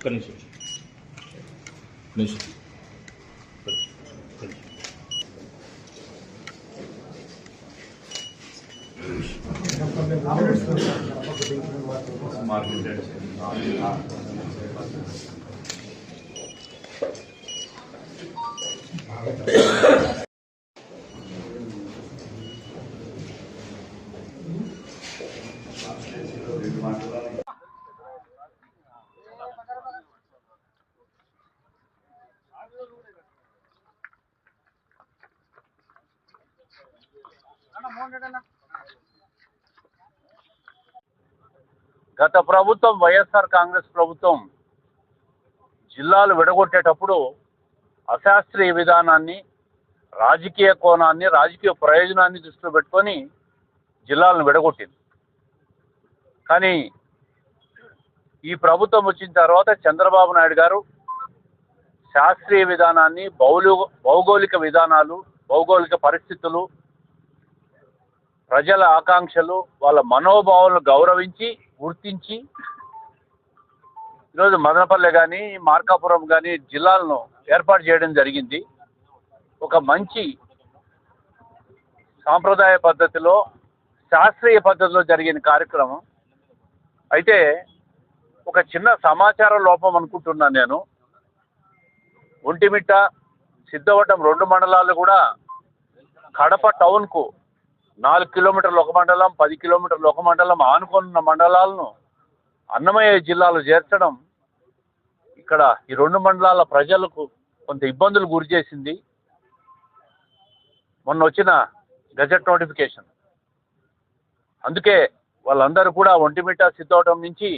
ఒక్క నిమిషం ఒక్క నిమిషం ఒక్క గత ప్రభుత్వం వైఎస్ఆర్ కాంగ్రెస్ ప్రభుత్వం జిల్లాలు విడగొట్టేటప్పుడు అశాస్త్రీయ విధానాన్ని రాజకీయ కోణాన్ని రాజకీయ ప్రయోజనాన్ని దృష్టిలో పెట్టుకొని జిల్లాలను విడగొట్టింది. కానీ ఈ ప్రభుత్వం వచ్చిన తర్వాత చంద్రబాబు నాయుడు గారు శాస్త్రీయ విధానాన్ని భౌలు భౌగోళిక విధానాలు భౌగోళిక పరిస్థితులు ప్రజల ఆకాంక్షలు వాళ్ళ మనోభావాలను గౌరవించి గుర్తించి ఈరోజు మదనపల్లె కానీ మార్కాపురం కానీ జిల్లాలను ఏర్పాటు చేయడం జరిగింది. ఒక మంచి సాంప్రదాయ పద్ధతిలో శాస్త్రీయ పద్ధతిలో జరిగిన కార్యక్రమం. అయితే ఒక చిన్న సమాచార లోపం అనుకుంటున్నాను నేను. ఒంటిమిట్ట సిద్ధవటం రెండు మండలాలు కూడా కడప టౌన్కు నాలుగు కిలోమీటర్లు ఒక మండలం పది కిలోమీటర్లు ఒక మండలం ఆనుకున్న మండలాలను అన్నమయ్య జిల్లాలో చేర్చడం ఇక్కడ ఈ రెండు మండలాల ప్రజలకు కొంత ఇబ్బందులు గురి చేసింది. మొన్న వచ్చిన గజెట్ నోటిఫికేషన్. అందుకే వాళ్ళందరూ కూడా ఒంటిమిట్ట సిద్ధవటం నుంచి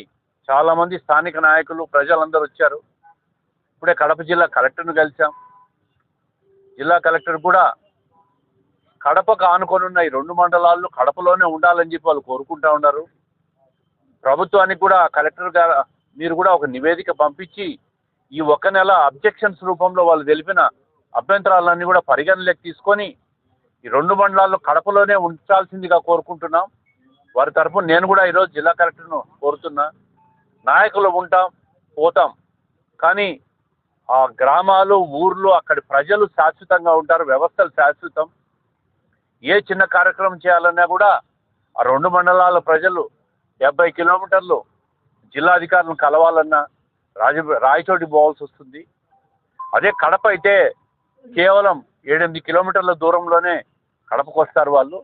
చాలామంది స్థానిక నాయకులు ప్రజలందరూ వచ్చారు. ఇప్పుడే కడప జిల్లా కలెక్టర్ను కలిసాం జిల్లా కలెక్టర్ కూడా కడపకు ఆనుకొని ఉన్న ఈ రెండు మండలాల్లో కడపలోనే ఉండాలని చెప్పి వాళ్ళు కోరుకుంటా ఉన్నారు. ప్రభుత్వానికి కూడా కలెక్టర్ గారు మీరు కూడా ఒక నివేదిక పంపించి ఈ ఒక్క నెల అబ్జెక్షన్స్ రూపంలో వాళ్ళు తెలిపిన అభ్యంతరాలన్నీ కూడా పరిగణలోకి తీసుకొని ఈ రెండు మండలాల్లో కడపలోనే ఉంచాల్సిందిగా కోరుకుంటున్నాం. వారి తరఫున నేను కూడా ఈరోజు జిల్లా కలెక్టర్ను కోరుతున్నా. నాయకులు ఉంటాం పోతాం. కానీ ఆ గ్రామాలు ఊర్లు అక్కడి ప్రజలు శాశ్వతంగా ఉంటారు వ్యవస్థలు శాశ్వతం. ఏ చిన్న కార్యక్రమం చేయాలన్నా కూడా ఆ రెండు మండలాల ప్రజలు డెబ్బై కిలోమీటర్లు జిల్లాధికారులను కలవాలన్నా రాజ రాయచోటి పోవాల్సి వస్తుంది. అదే కడప అయితే కేవలం ఏడెనిమిది కిలోమీటర్ల దూరంలోనే కడపకు వస్తారు వాళ్ళు.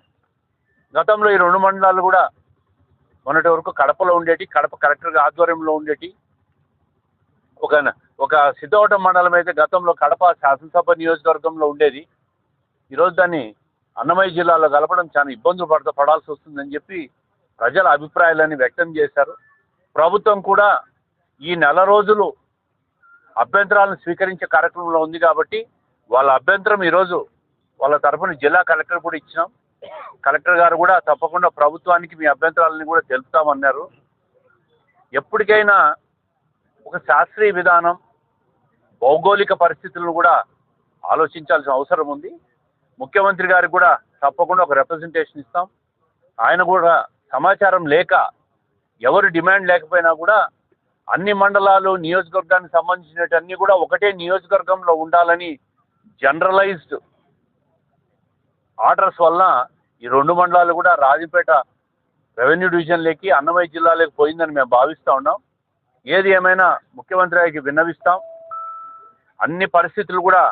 గతంలో ఈ రెండు మండలాలు కూడా మొన్నటి వరకు కడపలో ఉండేటి కడప కలెక్టర్ ఆధ్వర్యంలో ఉండేటి. ఒక ఒక సిద్ధవటం మండలం అయితే గతంలో కడప శాసనసభ నియోజకవర్గంలో ఉండేది. ఈరోజు దాన్ని అన్నమయ్య జిల్లాలో కలపడం చాలా ఇబ్బందులు పడతా పడాల్సి వస్తుందని చెప్పి ప్రజల అభిప్రాయాలని వ్యక్తం చేశారు. ప్రభుత్వం కూడా ఈ నెల రోజులు అభ్యంతరాలను స్వీకరించే కార్యక్రమంలో ఉంది కాబట్టి వాళ్ళ అభ్యంతరం ఈరోజు వాళ్ళ తరఫున జిల్లా కలెక్టర్ కూడా ఇచ్చినాం. కలెక్టర్ గారు కూడా తప్పకుండా ప్రభుత్వానికి మీ అభ్యంతరాలని కూడా తెలుపుతామన్నారు. ఎప్పటికైనా ఒక శాస్త్రీయ విధానం భౌగోళిక పరిస్థితులను కూడా ఆలోచించాల్సిన అవసరం ఉంది. ముఖ్యమంత్రి గారికి కూడా తప్పకుండా ఒక రిప్రజెంటేషన్ ఇస్తాం. ఆయన కూడా సమాచారం లేక ఎవరు డిమాండ్ లేకపోయినా కూడా అన్ని మండలాలు నియోజకవర్గానికి సంబంధించినవన్నీ కూడా ఒకటే నియోజకవర్గంలో ఉండాలని జనరలైజ్డ్ ఆర్డర్స్ వలన ఈ రెండు మండలాలు కూడా రాజపేట రెవెన్యూ డివిజన్లోకి అన్నమయ్య జిల్లాలోకి పోయిందని మేము భావిస్తూ ఉన్నాం. ఏది ఏమైనా ముఖ్యమంత్రి గారికి విన్నవిస్తాం. అన్ని పరిస్థితులు కూడా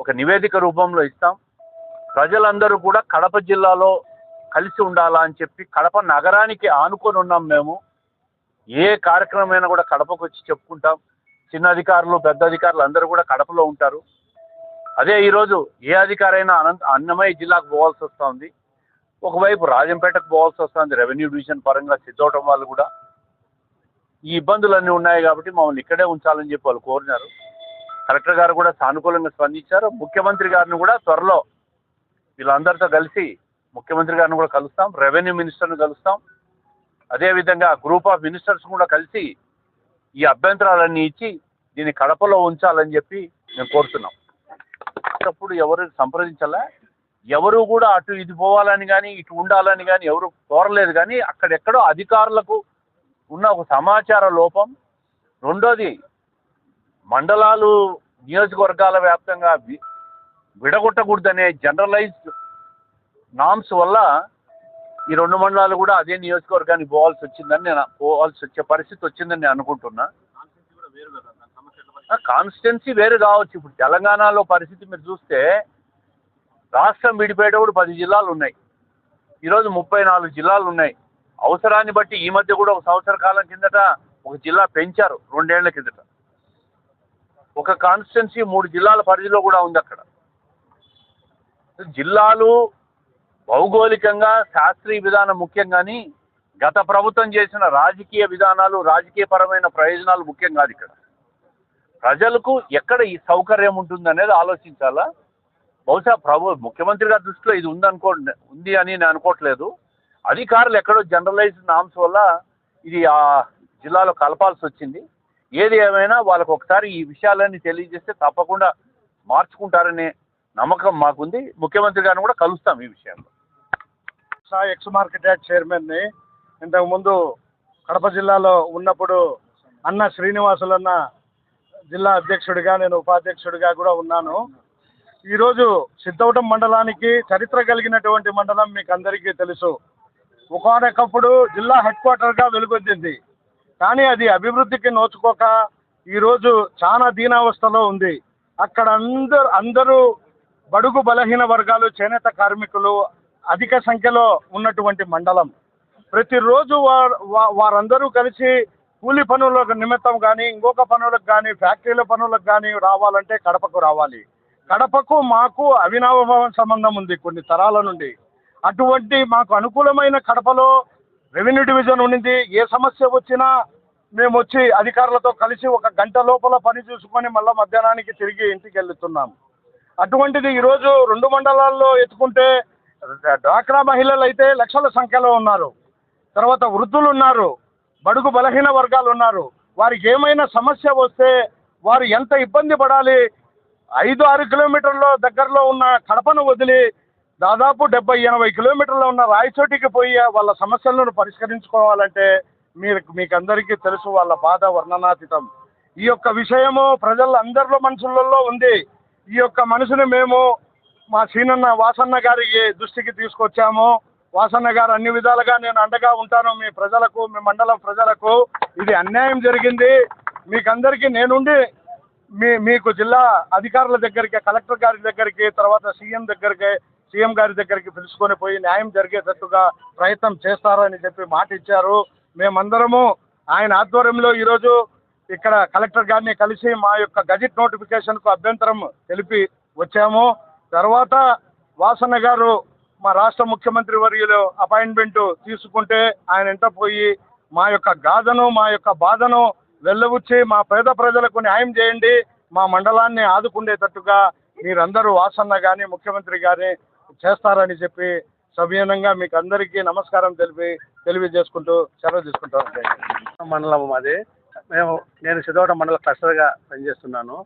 ఒక నివేదిక రూపంలో ఇస్తాం. ప్రజలందరూ కూడా కడప జిల్లాలో కలిసి ఉండాలా అని చెప్పి కడప నగరానికి ఆనుకొని ఉన్నాం మేము. ఏ కార్యక్రమమైనా కూడా కడపకు వచ్చి చెప్పుకుంటాం. చిన్న అధికారులు పెద్ద అధికారులు అందరూ కూడా కడపలో ఉంటారు. అదే ఈరోజు ఏ అధికారైనా అనంత అన్నమయ్య జిల్లాకు పోవాల్సి వస్తుంది. ఒకవైపు రాజంపేటకు పోవాల్సి వస్తుంది. రెవెన్యూ డివిజన్ పరంగా సిద్ధవటం వాళ్ళు కూడా. ఈ ఇబ్బందులన్నీ ఉన్నాయి కాబట్టి మమ్మల్ని ఇక్కడే ఉంచాలని చెప్పి వాళ్ళు కోరినారు. కలెక్టర్ గారు కూడా సానుకూలంగా స్పందించారు. ముఖ్యమంత్రి గారిని కూడా త్వరలో వీళ్ళందరితో కలిసి ముఖ్యమంత్రి గారిని కూడా కలుస్తాం. రెవెన్యూ మినిస్టర్ని కలుస్తాం. అదేవిధంగా గ్రూప్ ఆఫ్ మినిస్టర్స్ కూడా కలిసి ఈ అభ్యంతరాలన్నీ ఇచ్చి దీన్ని కడపలో ఉంచాలని చెప్పి మేము కోరుతున్నాం. అప్పుడు ఎవరు సంప్రదించాలా. ఎవరు కూడా అటు ఇది పోవాలని కానీ ఇటు ఉండాలని కానీ ఎవరు కోరలేదు కానీ అక్కడెక్కడో అధికారులకు ఉన్న ఒక సమాచార లోపం. రెండోది మండలాలు నియోజకవర్గాల వ్యాప్తంగా వి- విడగొట్టకూడదనే జనరలైజ్డ్ నామ్స్ వల్ల ఈ రెండు మండలాలు కూడా అదే నియోజకవర్గానికి పోవాల్సి వచ్చిందని నేను పోవాల్సి వచ్చే పరిస్థితి వచ్చిందని నేను అనుకుంటున్నా. కాన్స్టిట్యున్సీ వేరు కావచ్చు. ఇప్పుడు తెలంగాణలో పరిస్థితి మీరు చూస్తే రాష్ట్రం విడిపోయేటప్పుడు పది జిల్లాలు ఉన్నాయి. ఈరోజు ముప్పై నాలుగు జిల్లాలు ఉన్నాయి. అవసరాన్ని బట్టి ఈ మధ్య కూడా ఒక సంవత్సర కాలం కిందట ఒక జిల్లా పెంచారు రెండేళ్ళ కిందట. ఒక కాన్స్టిట్యున్సీ మూడు జిల్లాల పరిధిలో కూడా ఉంది అక్కడ. జిల్లాలు భౌగోళికంగా శాస్త్రీయ విధానం ముఖ్యం కానీ గత ప్రభుత్వం చేసిన రాజకీయ విధానాలు రాజకీయపరమైన ప్రయోజనాలు ముఖ్యం కాదు ఇక్కడ. ప్రజలకు ఎక్కడ ఈ సౌకర్యం ఉంటుందనేది ఆలోచించాలా? బహుశా ప్రభు ముఖ్యమంత్రి గారి దృష్టిలో ఇది ఉందనుకో ఉంది అని నేను అనుకోవట్లేదు. అధికారులు ఎక్కడో జనరలైజ్డ్ నామ్స్ వల్ల ఇది ఆ జిల్లాలో కలపాల్సి వచ్చింది. ఏది ఏమైనా వాళ్ళకు ఒకసారి ఈ విషయాలన్నీ తెలియజేస్తే తప్పకుండా మార్చుకుంటారనే నమ్మకం మాకుంది. ముఖ్యమంత్రి గారిని కూడా కలుస్తాం ఈ విషయంలో. సా ఎక్స్ మార్కెట్ యార్డ్ చైర్మన్ని ఇంతకుముందు కడప జిల్లాలో ఉన్నప్పుడు అన్న శ్రీనివాసులన్న జిల్లా అధ్యక్షుడిగా నేను ఉపాధ్యక్షుడిగా కూడా ఉన్నాను. ఈరోజు సిద్ధవటం మండలానికి చరిత్ర కలిగినటువంటి మండలం మీకు అందరికీ తెలుసు. ఒకనొకప్పుడు జిల్లా హెడ్ క్వార్టర్గా వెలుగొందింది. కానీ అది అభివృద్ధికి నోచుకోక ఈరోజు చాలా దీనావస్థలో ఉంది. అక్కడ అందరు అందరూ బడుగు బలహీన వర్గాలు చేనేత కార్మికులు అధిక సంఖ్యలో ఉన్నటువంటి మండలం. ప్రతిరోజు వారు వారందరూ కలిసి కూలి పనుల నిమిత్తం కానీ ఇంకొక పనులకు కానీ ఫ్యాక్టరీల పనులకు కానీ రావాలంటే కడపకు రావాలి. కడపకు మాకు అవినావభావం సంబంధం ఉంది కొన్ని తరాల నుండి. అటువంటి మాకు అనుకూలమైన కడపలో రెవెన్యూ డివిజన్ ఉండింది ఏ సమస్య వచ్చినా మేము వచ్చి అధికారులతో కలిసి ఒక గంట లోపల పని చూసుకొని మళ్ళీ మధ్యాహ్నానికి తిరిగి ఇంటికి వెళ్తున్నాం. అటువంటిది ఈరోజు రెండు మండలాల్లో ఎత్తుకుంటే డ్వాక్రా మహిళలు అయితే లక్షల సంఖ్యలో ఉన్నారు. తర్వాత వృద్ధులు ఉన్నారు. బడుగు బలహీన వర్గాలు ఉన్నారు. వారికి ఏమైనా సమస్య వస్తే వారు ఎంత ఇబ్బంది పడాలి? ఐదు ఆరు కిలోమీటర్ల దగ్గరలో ఉన్న కడపను వదిలి దాదాపు డెబ్బై ఎనభై కిలోమీటర్లు ఉన్న రాయచోటికి పోయి వాళ్ళ సమస్యలను పరిష్కరించుకోవాలంటే మీరు మీకు అందరికీ తెలుసు వాళ్ళ బాధ వర్ణనాతీతం. ఈ యొక్క విషయము ప్రజల అందరిలో మనుషులలో ఉంది. ఈ యొక్క మనసుని మేము మా సీనన్న వాసన్న గారికి దృష్టికి తీసుకొచ్చాము. వాసన్న గారు అన్ని విధాలుగా నేను అండగా ఉంటాను మీ ప్రజలకు మీ మండలం ప్రజలకు. ఇది అన్యాయం జరిగింది. మీకందరికీ నేనుండి మీ మీకు జిల్లా అధికారుల దగ్గరికి కలెక్టర్ గారి దగ్గరికి తర్వాత సీఎం దగ్గరికి సీఎం గారి దగ్గరికి పిలుచుకొని పోయి న్యాయం జరిగేటట్టుగా ప్రయత్నం చేస్తారని చెప్పి మాట ఇచ్చారు. మేమందరము ఆయన ఆధ్వర్యంలో ఈరోజు ఇక్కడ కలెక్టర్ గారిని కలిసి మా యొక్క గజెట్ నోటిఫికేషన్కు అభ్యంతరం తెలిపి వచ్చాము. తర్వాత వాసన్న గారు మా రాష్ట్ర ముఖ్యమంత్రి వర్యులు అపాయింట్మెంట్ తీసుకుంటే ఆయన వెంట పోయి మా యొక్క గాథను మా యొక్క బాధను వెళ్ళవచ్చి మా పేద ప్రజలకు న్యాయం చేయండి. మా మండలాన్ని ఆదుకుండేటట్టుగా మీరందరూ వాసన్న కానీ ముఖ్యమంత్రి గాని చేస్తారని చెప్పి సవినయంగా మీకు అందరికీ నమస్కారం తెలిపి తెలియజేసుకుంటూ సెలవు తీసుకుంటాం. మండలం మాది. మేము నేను సిద్ధవటం మండల క్లస్టర్గా పనిచేస్తున్నాను.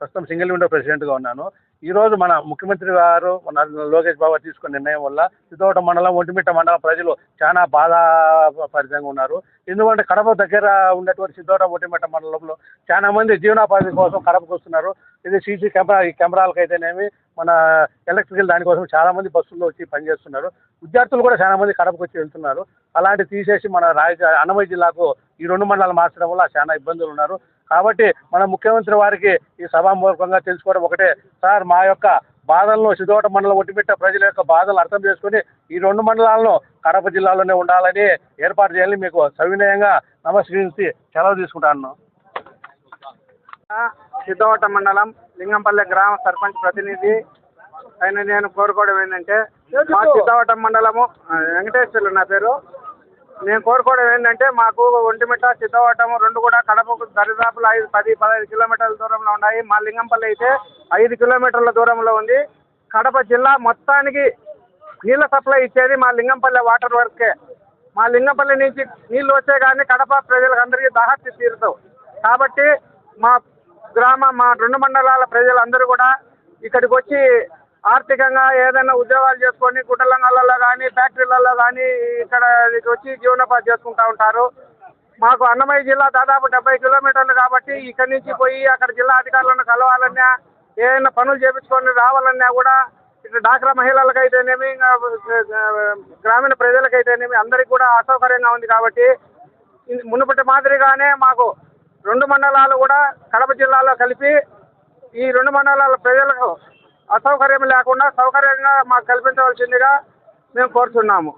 ప్రస్తుతం సింగిల్ విండో ప్రెసిడెంట్గా ఉన్నాను. ఈరోజు మన ముఖ్యమంత్రి గారు మన లోకేష్ బాబు తీసుకున్న నిర్ణయం వల్ల సిద్ధవటం మండలం ఒంటిమిట్ట మండలం ప్రజలు చాలా బాధాపరితంగా ఉన్నారు. ఎందుకంటే కడప దగ్గర ఉన్నటువంటి సిద్ధవటం ఒంటిమిట్ట మండలంలో చాలా మంది జీవనోపాధి కోసం కడపకు వస్తున్నారు. ఇది సీసీ కెమెరా ఈ కెమెరాలకు అయితేనేమి మన ఎలక్ట్రికల్ దానికోసం చాలా మంది బస్సుల్లో వచ్చి పనిచేస్తున్నారు విద్యార్థులు కూడా చాలా మంది కడపకు వచ్చి వెళ్తున్నారు. అలాంటి తీసేసి మన రాయ అన్నమయ్య జిల్లాకు ఈ రెండు మండలాలు మార్చడం వల్ల చాలా ఇబ్బందులు ఉన్నారు. కాబట్టి మన ముఖ్యమంత్రి వారికి ఈ సభామూలకంగా తెలుసుకోవడం ఒకటే. సార్ మా యొక్క బాధలను సిద్ధోట మండలం ఒట్టిమిట్ట ప్రజల యొక్క బాధలు అర్థం చేసుకుని ఈ రెండు మండలాలను కడప జిల్లాలోనే ఉండాలని ఏర్పాటు చేయాలని మీకు సవినయంగా నమస్కరించి సెలవు తీసుకుంటాను. సిద్ధవట మండలం లింగంపల్లె గ్రామ సర్పంచ్ ప్రతినిధి అయిన నేను కోరుకోవడం ఏంటంటే మా సిద్ధవటం మండలము వెంకటేశ్వర్లు నా పేరు. నేను కోరుకోవడం ఏంటంటే మాకు ఒంటిమిట్ట సిద్ధవటము రెండు కూడా కడపకు దరిదాపులు ఐదు పది పదహైదు కిలోమీటర్ల దూరంలో ఉన్నాయి. మా లింగంపల్లి అయితే ఐదు కిలోమీటర్ల దూరంలో ఉంది. కడప జిల్లా మొత్తానికి నీళ్ళ సప్లై ఇచ్చేది మా లింగంపల్లె వాటర్ వర్కే మా లింగంపల్లి నుంచి నీళ్ళు వచ్చే కానీ కడప ప్రజలకు అందరికీ దాహత్తి తీరుతావు. కాబట్టి మా గ్రామ మా రెండు మండలాల ప్రజలందరూ కూడా ఇక్కడికి వచ్చి ఆర్థికంగా ఏదైనా ఉద్యోగాలు చేసుకొని గుడ్డలంగాలలో కానీ ఫ్యాక్టరీలలో కానీ ఇక్కడ వచ్చి జీవనోపాధి చేసుకుంటూ ఉంటారు. మాకు అన్నమయ్య జిల్లా దాదాపు డెబ్బై కిలోమీటర్లు కాబట్టి ఇక్కడి నుంచి పోయి అక్కడ జిల్లా అధికారులను కలవాలన్నా ఏదైనా పనులు చేపించుకొని రావాలన్నా కూడా ఇటు డాక్రా మహిళలకైతేనేమి గ్రామీణ ప్రజలకైతేనేమి అందరికీ కూడా అసౌకర్యంగా ఉంది కాబట్టి మునుపటి మాదిరిగానే మాకు రెండు మండలాలు కూడా కడప జిల్లాలో కలిపి ఈ రెండు మండలాల ప్రజలకు అసౌకర్యం లేకుండా సౌకర్యంగా మాకు కల్పించవలసిందిగా మేము కోరుతున్నాము